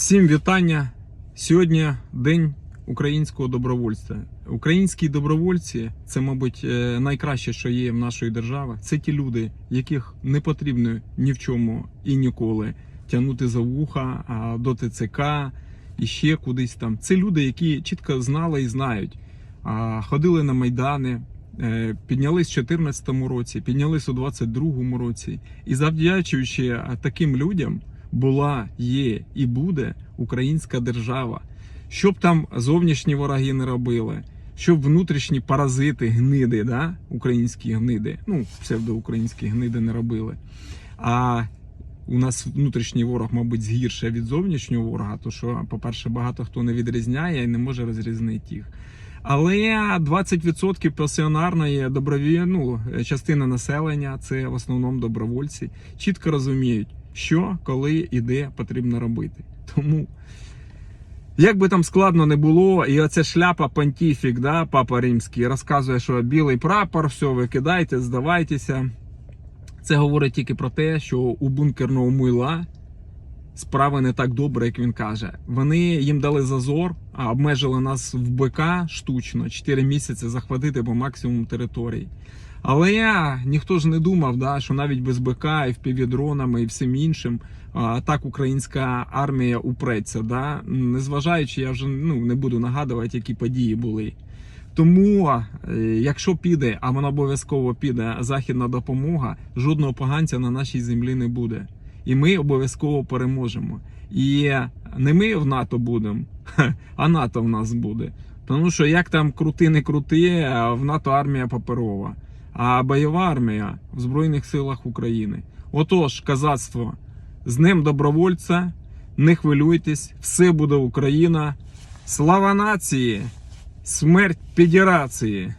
Всім вітання. Сьогодні День українського добровольця. Українські добровольці це, мабуть, е, найкраще, що є в нашої держави. Це ті люди, яких не потрібно ні в чому і ніколи тягнути за вуха до ТЦК і ще кудись там. Це люди, які чітко знали і знають, ходили на майдани. е, Піднялись в 2014 році, піднялись у 2022 році, і завдячуючи таким людям, була, є і буде українська держава. Щоб там зовнішні вороги не робили, щоб внутрішні паразити, гниди, да? українські гниди, ну, псевдоукраїнські гниди не робили. А у нас внутрішній ворог, мабуть, згірше від зовнішнього ворога, то що, по-перше, багато хто не відрізняє і не може розрізнити їх. Але 20% пасіонарної доброві... ну, частина населення це в основному добровольці, чітко розуміють, що, коли і де потрібно робити. Тому, як би там складно не було, і оця шляпа понтіфік, да, папа римський, розказує, що білий прапор, все, викидайте, здавайтеся. Це говорить тільки про те, що у бункерного муйла справи не так добре, як він каже. Вони їм дали зазор, а обмежили нас в БК штучно 4 місяці захватити по максимуму території. Але я ніхто ж не думав, да, що навіть без БК впівдронами і всім іншим а, так українська армія упреться. Да? Незважаючи, я вже ну, не буду нагадувати, які події були. Тому, е, якщо піде, а вона обов'язково піде західна допомога, жодного поганця на нашій землі не буде. І ми обов'язково переможемо. І не ми в НАТО будемо, а НАТО в нас буде. Тому що як там крути не крути, в НАТО армія паперова, а бойова армія в Збройних силах України. Отож, казацтво, з ним добровольця, не хвилюйтесь, все буде Україна. Слава нації! Смерть федерації!